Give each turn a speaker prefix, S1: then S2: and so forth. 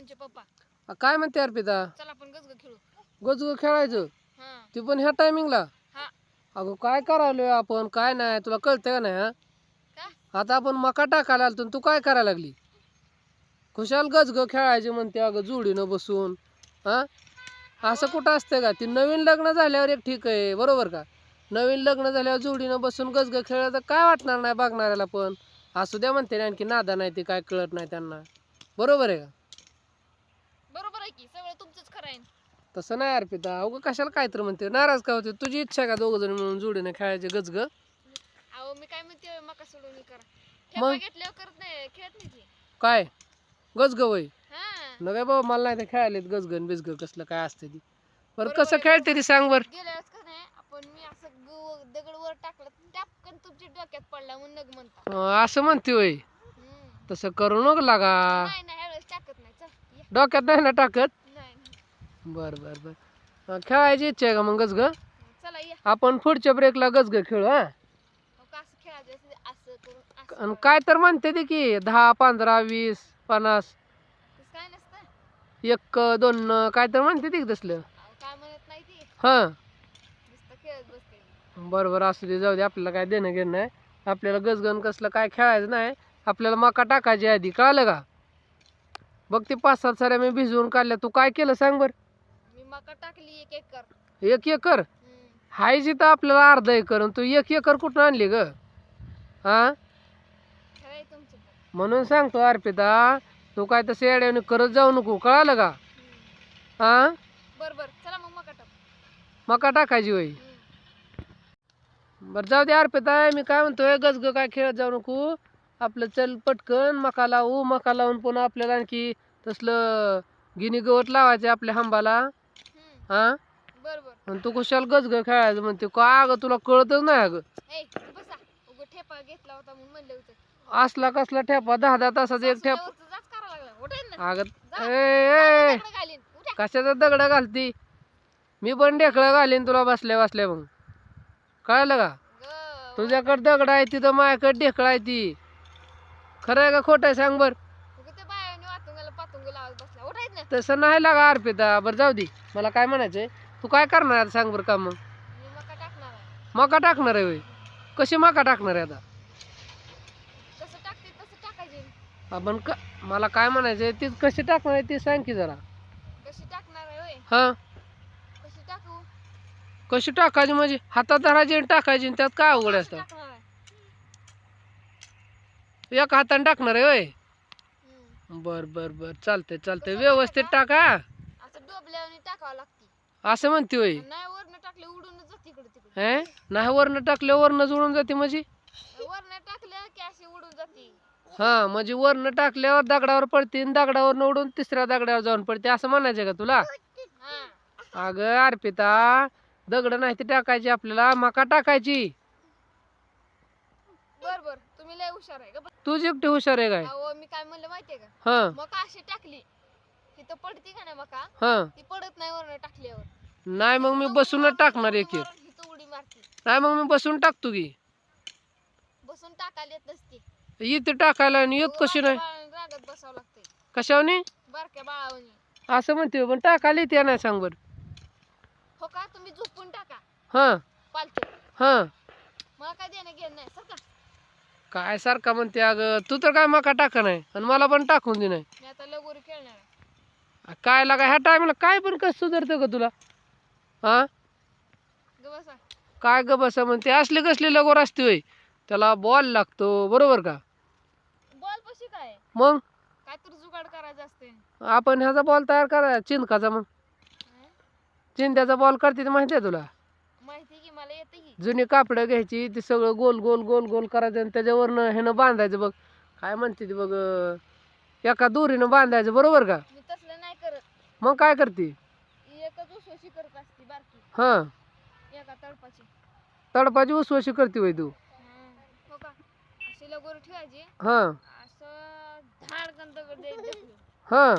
S1: पप्पा.
S2: आ, काय म्हणते अर्पिता?
S1: चला आपण गजग खेळू.
S2: गजग खेळायचं?
S1: हा.
S2: ते पण ह्या टायमिंगला
S1: हा.
S2: अगं काय करायलोय आपण? काय नाही? तुला कळतंय का नाही हा?
S1: का?
S2: आता आपण मका टाकायला आलतो आणि तू काय करायला लागली? खुशाल गजग खेळायचे म्हणते अगं जोडीनं बसून. हा? असं कुठं असतंय का? ती नवीन लग्न झाल्यावर एक ठीक आहे बरोबर का? नवीन लग्न झाल्यावर जोडीनं बसून गजग खेळलं तर काय वाटणार नाही बघणाऱ्याला पण? असू द्या म्हणते ना आणखी नादा नाही ते काय कळत नाही त्यांना. बरोबर आहे का?
S1: बरोबर आहे की? सगळं तुमचंच खरं आहे.
S2: तसं नाही अर्पिता. अगं कशाला काय तर म्हणते? नाराज का होते? तुझी इच्छा का दोघं जण मिळून जोडीने खेळायचे गजग?
S1: अहो मी काय म्हणते मका सोडून हे करा.
S2: मग?
S1: ठेपा घेतल्यावर करत नाही खेळत नाही ती.
S2: काय? गजग वय?
S1: हा.
S2: न काय बाबा मला नाही ते खेळायला खेळायला बिजग. कसलं काय असते ती? बरं
S1: बरोबर
S2: कसं
S1: आहे.
S2: खेळते ती सांग बर.
S1: गेल्या वेळेस का नाही आपण मी असं गु- दगड वर टाकला टापकन तुमच्या डोक्यात पडला म्हणून नग म्हणता.
S2: असं म्हणते वय.
S1: हम्म.
S2: तसं करू नको लागा.
S1: नाही नाही.
S2: डोक्यात नाही ना टाकत. बर बर बर. खेळायची इच्छा आहे का मग गजग? आपण पुढच्या ब्रेकला गजग खेळू हा? आणि
S1: करून.
S2: काय तर म्हणते ते की दहा पंधरा वीस पन्नास. एक दोन काय तर म्हणते ते की तसलं.
S1: अहो, काय म्हणत नाही ती.
S2: हां.
S1: नुसतं खेळत बसते.
S2: बरं बरं असू दे जाऊ दे आपल्याला काय देणं घेणं नाही. आपल्याला गजगन कसलं काय खेळायचं नाही. आपल्याला मका टाकायची आधी कळालं का? बघ ते पाच सात साऱ्या मी भिजवून काढल्या. तू काय केलं सांग बरं?
S1: मी मका टाकली एक एकर.
S2: एक एकर?
S1: हम्म.
S2: हाय जिथं आपल्याला अर्धा एकर आणि तू एक एकर कुठून आणली ग? हा
S1: तुमचं पण.
S2: म्हणून सांगतो अर्पिता तू काय तसं येड्याने करत जाऊ नको कळालं का?
S1: हम्म.
S2: हा
S1: बर बर. चला मग मका टाक.
S2: मका टाकायची होय.
S1: हम्म.
S2: बरं जाऊ दे अर्पिता मी काय म्हणतोय गजग काय खेळत जाऊ नको. आपलं चल पटकन मका लावू मका लावून पुन्हा आपल्याला आणखी तसलं गिनी गवत लावायचं आपल्या हंबाला. हा?
S1: बर बर
S2: आणि तू कुशाल गजग खेळायचं म्हणते. का अगं तुला कळतच नाही अगं.
S1: तू
S2: असला कसला ठेपा? दहा दहा तासाचा एक ठेप. अगं. ए, कशाचा दगड घालती? मी पण ढेकळं घालीन तुला बसल्या बसल्या मग कळलं का?
S1: ग.
S2: तुझ्याकडे दगड आहे तिथं माझ्याकडे ढेकळं आहे ती. खरं आहे का खोटं आहे? सांग बर.
S1: उगं ते बायाने वातुंगाला पातुंग लावत बसला उठायत ना
S2: तसं नाही लागा अर्पिता. बरं जाऊ दे. मला काय म्हणायचंय? तू काय करणार आता? सांग बरं का मग.
S1: मी मका टाकणार आहे.
S2: मका टाकणार आहे होय. कशी मका टाकणार आहे आता?
S1: कसं टाकते तसं टाकायचे.
S2: आपण का मला काय म्हणायचंय? ती कशी टाकणार आहे ते सांग की जरा.
S1: कशी टाकणार आहे होय?
S2: हां.
S1: कशी टाकू?
S2: कशी टाकायची? म्हणजे हातात धरायची आणि टाकायची आणि त्यात काय अवघड असतं? एका हाताने टाकणार आहे होय. बर बर बर. चालतंय चालतंय. व्यवस्थित टाका.
S1: असं डोबल्याने टाकावं लागते.
S2: असं म्हणते होय?
S1: नाही वरनं टाकले उडूनच जाते इकडे तिकडे.
S2: हे? नाही वरनं वरनं जुळून जाते म्हणजे?
S1: वरनं टाकलं की अशी उडून जाते.
S2: हा म्हणजे वरनं टाकल्यावर दगडावर पडते आणि दगडावर उडून तिसऱ्या दगडावर जाऊन पडते. असं म्हणायचं का तुला?
S1: हा.
S2: अगं अर्पिता दगड नाही ती टाकायची आपल्याला. मका टाकायची.
S1: बर बर. हुशार आहे का
S2: तूच एकटी हुशार आहे काय?
S1: अहो मी काय म्हणलं माहितीये का?
S2: हा.
S1: मका अशी टाकली. तिथं पडती का नाही मका?
S2: हा.
S1: ती पडत नाही वरनं टाकल्यावर.
S2: नाही मग मी बसूनच टाकणार एक
S1: उडी मारते.
S2: नाही मग मी बसून टाकतो की.
S1: बसून टाकायला येत नसते.
S2: इथे टाकायला आणि येत कशी नाही?
S1: रागत बसावं लागते
S2: कशावनी
S1: बारक्या बाळावनी
S2: असं म्हणते पण टाकायला येते नाही सांग बरं.
S1: हो का? तुम्ही झोपून टाका.
S2: हा.
S1: पालतो
S2: हा.
S1: मला काय देणं घेणं नाही सर का?
S2: काय सारखा म्हणते अगं तू तर काय मका टाका नाही आणि मला पण टाकून दे नाही.
S1: मी आता लगोरी खेळणार आहे.
S2: काय लागा ह्या टायमाला काय पण कसं सुधारतं का तुला? हा
S1: ग बसा.
S2: काय ग बसा म्हणते असले कसले लगोर असते होय. त्याला बॉल लागतो बरोबर का?
S1: बॉल पशी काय?
S2: मग?
S1: काय तर जुगाड करायचं असते.
S2: आपण ह्याचा बॉल तयार करा चिंदकाचा मग. चिंद्याचा बॉल करते ते माहिती आहे तुला?
S1: माहिती की मला येते की
S2: जुनी कापडं घ्यायची ते सगळं गोल गोल गोल गोल करायचं आणि त्याच्यावरनं ह्यानं बांधायचं बघ. काय म्हणते ते बघ अं, एका दोरीनं बांधायचं बरोबर का?
S1: मी तसलं नाही करत.
S2: मग काय करते?
S1: एकच उसवशी करत असते बारकी.
S2: हां.
S1: एका तळपाची.
S2: तडपाची उसवशी करते वय तू.
S1: हो का? अशी लगोरी ठेवायची.
S2: हां.
S1: असं झाड दगड द्यायचं.
S2: हां.